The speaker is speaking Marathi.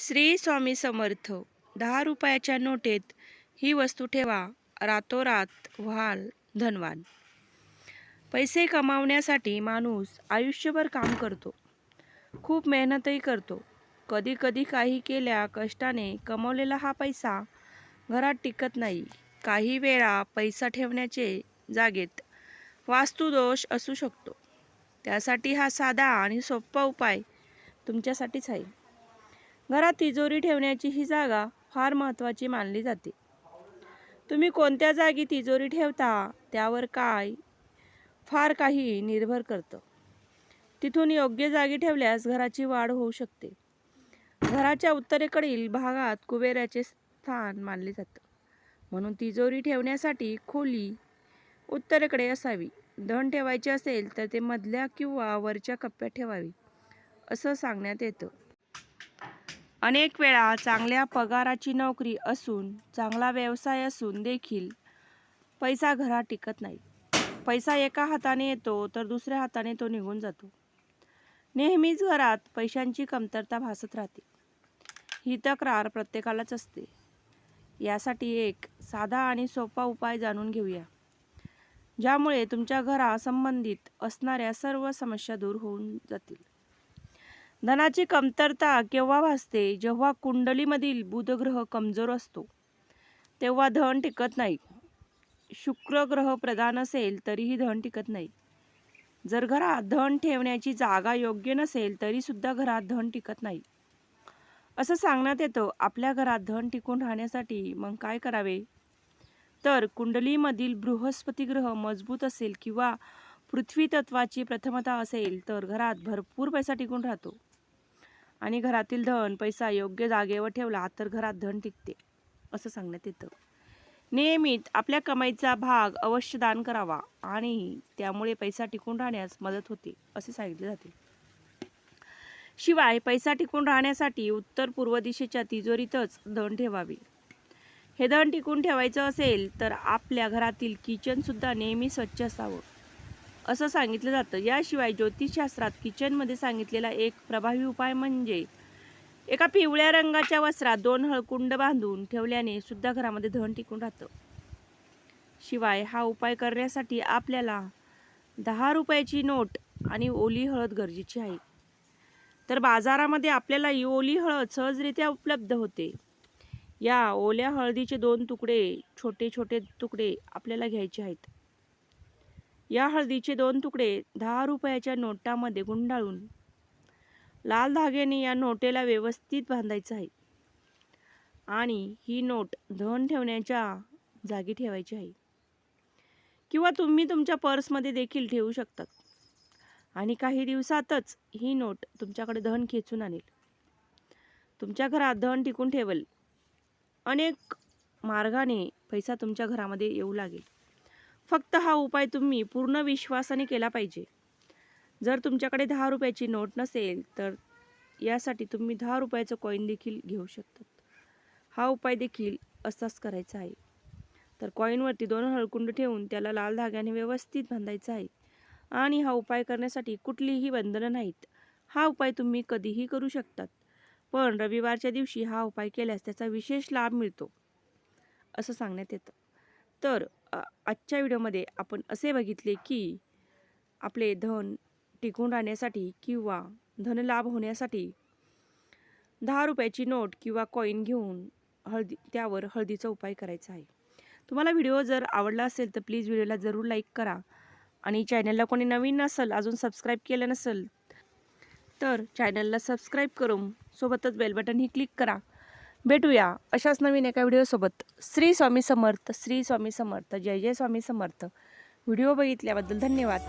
श्री स्वामी समर्थ दहा रुपयाच्या नोटेत ही वस्तू ठेवा. रातोरात व्हाल धनवान. पैसे कमावण्यासाठी माणूस आयुष्यभर काम करतो. खूप मेहनतही करतो. कधी कधी काही केल्या कष्टाने कमवलेला हा पैसा घरात टिकत नाही. काही वेळा पैसा ठेवण्याचे जागेत वास्तुदोष असू शकतो. त्यासाठी हा साधा आणि सोपा उपाय तुमच्यासाठीच आहे. घरात तिजोरी ठेवण्याची ही जागा फार महत्त्वाची मानली जाते. तुम्ही कोणत्या जागी तिजोरी ठेवता त्यावर काय फार काही निर्भर करतं. तिथून योग्य जागी ठेवल्यास घराची वाढ होऊ शकते. घराच्या उत्तरेकडील भागात कुबेराचे स्थान मानले जातं. म्हणून तिजोरी ठेवण्यासाठी खोली उत्तरेकडे असावी. धन ठेवायचे असेल तर ते मधल्या किंवा वरच्या कप्प्यात ठेवावी असं सांगण्यात येतं. अनेक वेळा चांगल्या पगाराची नोकरी असून चांगला व्यवसाय असून देखील पैसा घरात टिकत नाही. पैसा एका हाताने येतो तर दुसऱ्या हाताने तो निघून जातो. नेहमीच घरात पैशांची कमतरता भासत राहते. ही तक्रार प्रत्येकालाच असते. यासाठी एक साधा आणि सोपा उपाय जाणून घेऊया. ज्यामुळे तुमच्या घरासंबंधित असणाऱ्या सर्व समस्या दूर होऊन जातील. धनाची कमतरता केव्हा भासते? जेव्हा कुंडलीमधील बुधग्रह कमजोर असतो तेव्हा धन टिकत नाही. शुक्र ग्रह प्रधान असेल तरीही धन टिकत नाही. जर घरात धन ठेवण्याची जागा योग्य नसेल तरीसुद्धा घरात धन टिकत नाही. असं सांगण्यात येतं आपल्या घरात धन टिकून राहण्यासाठी मग काय करावे? तर कुंडलीमधील बृहस्पती ग्रह मजबूत असेल किंवा पृथ्वी तत्वाची प्रथमता असेल तर घरात भरपूर पैसा टिकून राहतो. आणि घरातील धन पैसा योग्य जागेवर ठेवला तर घरात धन टिकते असं सांगण्यात येतं. नियमित आपल्या कमाईचा भाग अवश्य दान करावा आणि त्यामुळे पैसा टिकून राहण्यास मदत होते असे सांगितले जाते. शिवाय पैसा टिकून राहण्यासाठी उत्तर पूर्व दिशेच्या तिजोरीतच धन ठेवावे. हे धन टिकून ठेवायचं असेल तर आपल्या घरातील किचनसुद्धा नेहमी स्वच्छ असावं. असं सांगितलं जातं. याशिवाय ज्योतिषशास्त्रात किचनमध्ये सांगितलेला एक प्रभावी उपाय म्हणजे एका पिवळ्या रंगाच्या वस्त्रात दोन हळकुंड बांधून ठेवल्याने सुद्धा घरामध्ये धन टिकून राहतं. शिवाय हा उपाय करण्यासाठी आपल्याला दहा रुपयाची नोट आणि ओली हळद गरजेची आहे. तर बाजारामध्ये आपल्याला ही ओली हळद सहजरित्या उपलब्ध होते. या ओल्या हळदीचे दोन तुकडे छोटे छोटे तुकडे आपल्याला घ्यायचे आहेत. या हळदीचे दोन तुकडे दहा रुपयाच्या नोटामध्ये गुंडाळून लाल धाग्याने या नोटेला व्यवस्थित बांधायचं आहे. आणि ही नोट धन ठेवण्याच्या जागी ठेवायची आहे. किंवा तुम्ही तुमच्या पर्समध्ये देखील ठेवू शकतात आणि काही दिवसातच ही नोट तुमच्याकडे धन खेचून आणेल. तुमच्या घरात धन टिकून ठेवेल. अनेक मार्गाने पैसा तुमच्या घरामध्ये येऊ लागेल. फक्त हा उपाय तुम्ही पूर्ण विश्वासाने केला पाहिजे. जर तुमच्याकडे दहा रुपयाची नोट नसेल तर यासाठी तुम्ही दहा रुपयाचं कॉईन देखील घेऊ शकतात. हा उपाय देखील असाच करायचा आहे. तर कॉईनवरती दोन हळकुंड ठेवून त्याला लाल धाग्याने व्यवस्थित बांधायचा आहे. आणि हा उपाय करण्यासाठी कुठलीही बंधनं नाहीत. हा उपाय तुम्ही कधीही करू शकतात. पण रविवारच्या दिवशी हा उपाय केल्यास त्याचा विशेष लाभ मिळतो. असं सांगण्यात येतं. तर आजच्या व्हिडिओमध्ये आपण असे बघितले की आपले धन टिकून राहण्यासाठी किंवा धनलाभ होण्यासाठी दहा रुपयाची नोट किंवा कॉईन घेऊन हळदी त्यावर हळदीचा उपाय करायचा आहे. तुम्हाला व्हिडिओ जर आवडला असेल तर प्लीज व्हिडिओला जरूर लाईक करा आणि चॅनलला कोणी नवीन नसेल अजून सबस्क्राईब केलं नसेल तर चॅनलला सबस्क्राईब करून सोबतच बेल बटनही क्लिक करा. भेटूया अशाच नवीन एका व्हिडिओसोबत. श्री स्वामी समर्थ श्री स्वामी समर्थ जय जय स्वामी समर्थ. व्हिडिओ बघितल्याबद्दल धन्यवाद.